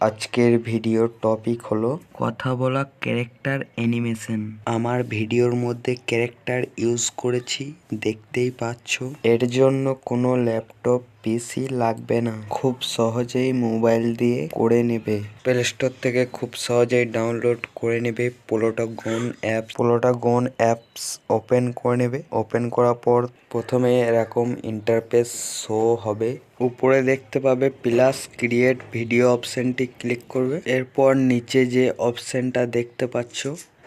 আজকের ভিডিওর টপিক হলো কথা বলা ক্যারেক্টার অ্যানিমেশন আমার ভিডিওর মধ্যে ক্যারেক্টার ইউজ করেছি দেখতেই পাচ্ছ। এর জন্য কোনো ল্যাপটপ পিসি লাগবে না। খুব সহজেই মোবাইল দিয়ে করে নেবে। প্লে স্টোর থেকে খুব সহজেই ডাউনলোড করে নেবে পোলোটা গন অ্যাপ পোলোটা গন অ্যাপস ওপেন করে নেবে। ওপেন করার পর প্রথমে এরকম ইন্টারফেস শো হবে। উপরে দেখতে পাবে প্লাস ক্রিয়েট ভিডিও অপশনটি ক্লিক করবে। এরপর নিচে যে অপশনটা দেখতে পাচ্ছ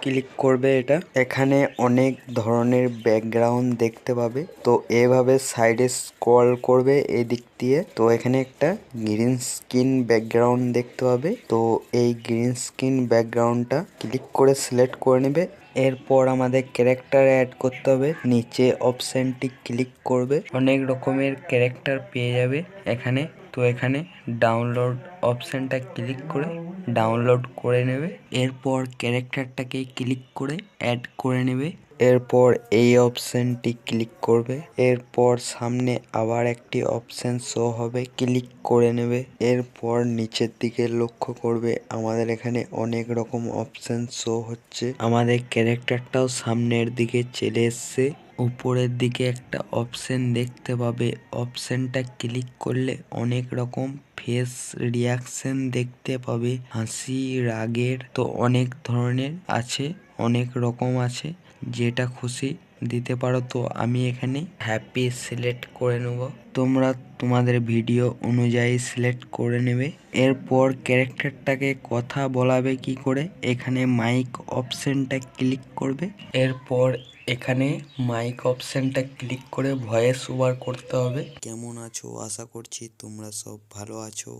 ক্লিক করবে এটা। এখানে অনেক ধরনের ব্যাকগ্রাউন্ড দেখতে পাবে। তো এভাবে সাইডে স্ক্রল করবে এদিক দিয়ে। তো এখানে একটা গ্রিন স্ক্রিন ব্যাকগ্রাউন্ড দেখতে পাবে। তো এই গ্রিন স্ক্রিন ব্যাকগ্রাউন্ডটা ক্লিক করে সিলেক্ট করে নেবে। এরপর আমাদের ক্যারেক্টার অ্যাড করতে হবে। নিচে অপশনটি ক্লিক করবে। অনেক রকমের ক্যারেক্টার পেয়ে যাবে এখানে। তো এখানে ডাউনলোড অপশনটা ক্লিক করে ডাউনলোড করে নেবে। এরপর ক্যারেক্টারটাকে ক্লিক করে অ্যাড করে নেবে। এরপর এই অপশনটি ক্লিক করবে। এরপর সামনে আবার একটি অপশন শো হবে ক্লিক করে নেবে। এরপর নিচের দিকে লক্ষ্য করবে, আমাদের এখানে অনেক রকম অপশন শো হচ্ছে। আমাদের ক্যারেক্টারটাও সামনের দিকে চলে এসছে। উপরের দিকে একটা অপশন দেখতে পাবে। অপশনটা ক্লিক করলে অনেক রকম ফেস রিয়াকশন দেখতে পাবে। হাসি, রাগের তো অনেক ধরনের আছে, অনেক রকম আছে। যেটা খুশি দিতে পারো তো আমি এখানে হ্যাপি সিলেক্ট করে নেব। তোমরা তোমাদের ভিডিও অনুযায়ী সিলেক্ট করে নেবে। এরপর ক্যারেক্টারটাকে কথা বলাবে কি করে? এখানে মাইক অপশানটা ক্লিক করবে। এরপর এখানে মাইক অপশানটা ক্লিক করে ভয়েস ওভার করতে হবে। কেমন আছো? আশা করছি তোমরা সব ভালো আছো।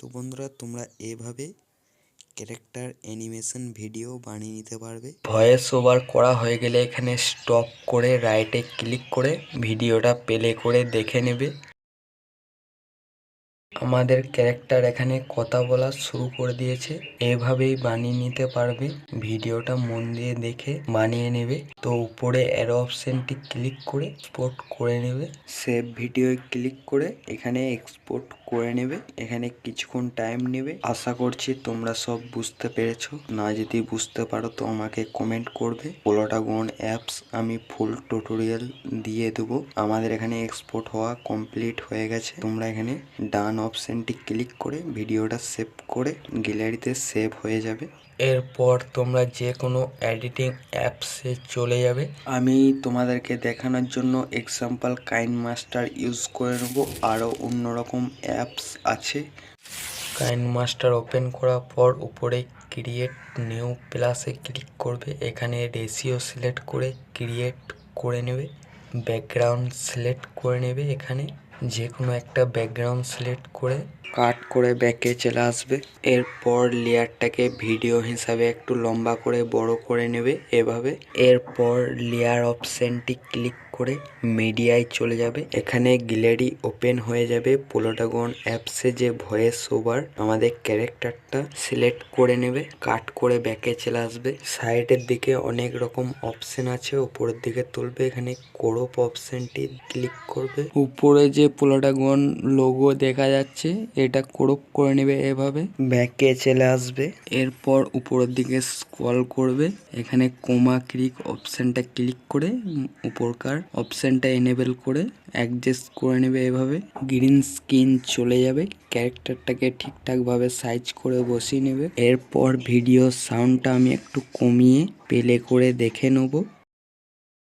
তো বন্ধুরা, তোমরা এভাবে ক্যারেক্টার অ্যানিমেশন ভিডিও বানিয়ে নিতে পারবে। ভয়েস ওভার করা হয়ে গেলে এখানে স্টপ করে রাইটে ক্লিক করে ভিডিওটা প্লে করে দেখে নেবে। আমাদের ক্যারেক্টার এখানে কথা বলা শুরু করে দিয়েছে। এভাবেই বানিয়ে নিতে পারবে। ভিডিওটা মন দিয়ে দেখে বানিয়ে নেবে। তো উপরে অ্যারো অপশনটি ক্লিক করে এক্সপোর্ট করে নেবে। সেভ ভিডিও ক্লিক করে এখানে এক্সপোর্ট করে নেবে। এখানে কিছুক্ষণ টাইম নেবে। আশা করছি তোমরা সব বুঝতে পেরেছ। না যদি বুঝতে পারো তো আমাকে কমেন্ট করবে। পোলোটাগন অ্যাপস আমি ফুল টোটোরিয়াল দিয়ে দেবো। আমাদের এখানে এক্সপোর্ট হওয়া কমপ্লিট হয়ে গেছে। তোমরা এখানে ডান অপশানটি ক্লিক করে ভিডিওটা সেভ করে গ্যালারিতে সেভ হয়ে যাবে। এরপর তোমরা যে কোনো এডিটিং অ্যাপসে চলে যাবে। আমি তোমাদেরকে দেখানোর জন্য এক্সাম্পল কাইন মাস্টার ইউজ করে নেব। আরও অন্যরকম অ্যাপস আছে। কাইন মাস্টার ওপেন করার পর উপরে ক্রিয়েট নিউ প্লাসে ক্লিক করবে। এখানে রেশিও সিলেক্ট করে ক্রিয়েট করে নেবে। ব্যাকগ্রাউন্ড সিলেক্ট করে নেবে এখানে। যে কোনো একটা ব্যাকগ্রাউন্ড সিলেক্ট করে কাট করে ব্যাকে চলে আসবে। এরপর লেয়ারটাকে ভিডিও হিসাবে একটু লম্বা করে বড় করে নেবে এভাবে। এরপর লেয়ার অপশনটি ক্লিক করে মিডিয়ায় চলে যাবে। এখানে গ্যালারি ওপেন হয়ে যাবে। পোলোটাগন অ্যাপসে যে ভয়েস ওভার আমাদের ক্যারেক্টারটা সিলেক্ট করে নেবে কাট করে ব্যাকে চলে আসবে। সাইডের দিকে অনেক রকম অপশন আছে, উপরের দিকে তুলবে। এখানে কোরপ অপশনটি ক্লিক করবে। উপরে যে পোলোটাগন লোগো দেখা যাচ্ছে, এটা ক্রপ করে নেবে এভাবে। ব্যাকে চলে আসবে। এরপর উপরের দিকে স্ক্রল করবে। এখানে কোমা ক্লিক অপশনটা ক্লিক করে উপরকার অপশনটা এনেবেল করে অ্যাডজাস্ট করে নেবে এভাবে। গ্রিন স্ক্রিন চলে যাবে। ক্যারেক্টারটাকে ঠিকঠাকভাবে সাইজ করে বসিয়ে নেবে। এরপর ভিডিও সাউন্ডটা আমি একটু কমিয়ে প্লে করে দেখে নেব।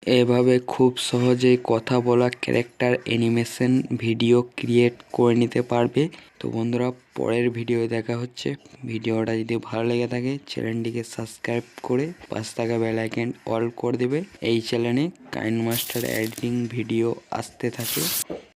এভাবে খুব সহজেই কথা বলা ক্যারেক্টার অ্যানিমেশন ভিডিও ক্রিয়েট করে নিতে পারবে। তো বন্ধুরা, পরের ভিডিও দেখা হচ্ছে। ভিডিওটা যদি ভালো লেগে থাকে চ্যানেলটিকে সাবস্ক্রাইব করে পাশ থাকা বেল আইকন অল করে দেবে। এই চ্যানেলে কাইন মাস্টার এডিটিং ভিডিও আসতে থাকে।